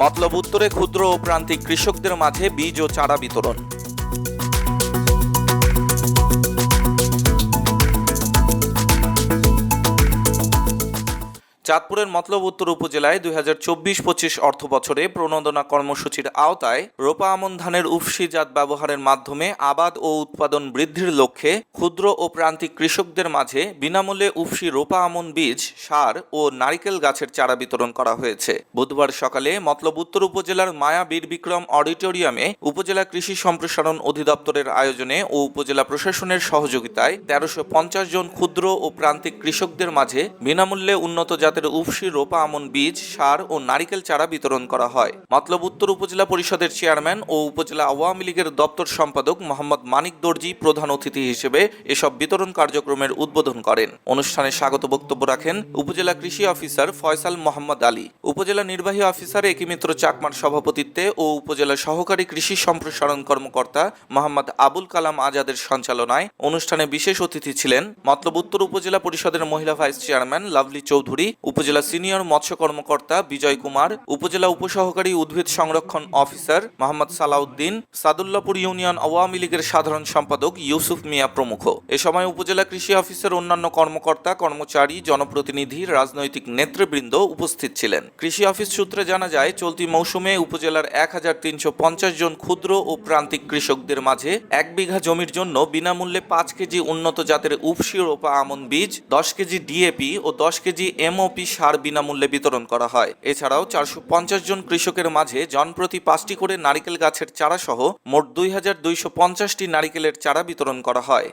মতলব উত্তরে ক্ষুদ্র ও প্রান্তিক কৃষকদের মাঝে বীজ ও চারা বিতরণ। চাঁদপুরের মতলব উত্তর উপজেলায় দুই হাজার চব্বিশ পঁচিশ অর্থ বছরে প্রণোদনা কর্মসূচির আওতায় রোপা আমন ধানের উফসি জাত ব্যবহারের মাধ্যমে আবাদ ও উৎপাদন বৃদ্ধির লক্ষ্যে ক্ষুদ্র ও প্রান্তিক কৃষকদের মাঝে বিনামূল্যে উফসি রোপা আমন বীজ, সার ও নারিকেল গাছের চারা বিতরণ করা হয়েছে। বুধবার সকালে মতলব উত্তর উপজেলার মায়া বীর বিক্রম অডিটোরিয়ামে উপজেলা কৃষি সম্প্রসারণ অধিদপ্তরের আয়োজনে ও উপজেলা প্রশাসনের সহযোগিতায় তেরোশো জন ক্ষুদ্র ও প্রান্তিক কৃষকদের মাঝে বিনামূল্যে উন্নত জাতের উফসি রোপা আমন বীজ, সার ও নারিকেল চারা বিতরণ করা হয়। মতলব উত্তর উপজেলা পরিষদের চেয়ারম্যান ও উপজেলা আওয়ামী লীগের দপ্তর সম্পাদক মোহাম্মদ মানিক দর্জি প্রধান অতিথি হিসেবে এসব বিতরণ কার্যক্রমের উদ্বোধন করেন। অনুষ্ঠানে স্বাগত বক্তব্য রাখেন উপজেলা কৃষি অফিসার ফয়সাল মোহাম্মদ আলী। উপজেলা নির্বাহী অফিসার একিমিত্র চাকমার সভাপতিত্বে ও উপজেলা সহকারী কৃষি সম্প্রসারণ কর্মকর্তা মোহাম্মদ আবুল কালাম আজাদের সঞ্চালনায় অনুষ্ঠানে বিশেষ অতিথি ছিলেন। মতলব উত্তর উপজেলা পরিষদের মহিলা ভাইস চেয়ারম্যান লাভলি চৌধুরী উপজেলা সিনিয়র মৎস্য কর্মকর্তা বিজয় কুমার, উপজেলা উপসহকারী উদ্ভিদ সংরক্ষণ অফিসার মোহাম্মদ সালাউদ্দিন, সাদুল্লাপুর ইউনিয়ন আওয়ামী লীগের সাধারণ সম্পাদক ইউসুফ মিয়া প্রমুখ। এ সময় উপজেলা কৃষি অফিসের অন্যান্য কর্মকর্তা, কর্মচারী, জনপ্রতিনিধি, রাজনৈতিক নেতৃবৃন্দ উপস্থিত ছিলেন। কৃষি অফিস সূত্রে জানা যায়, চলতি মৌসুমে উপজেলার এক হাজার তিনশো পঞ্চাশ জন ক্ষুদ্র ও প্রান্তিক কৃষকদের মাঝে এক বিঘা জমির জন্য বিনামূল্যে পাঁচ কেজি উন্নত জাতের উপসি রোপা আমন বীজ, দশ কেজি ডিএপি ও দশ কেজি এমওপি সার বিনামূল্যে বিতরণ করা হয়। এছাড়াও চারশো পঞ্চাশ জন কৃষকের মাঝে জনপ্রতি পাঁচটি করে নারিকেল গাছের চারা সহ মোট দুই হাজার দুইশো পঞ্চাশটি নারিকেলের চারা বিতরণ করা হয়।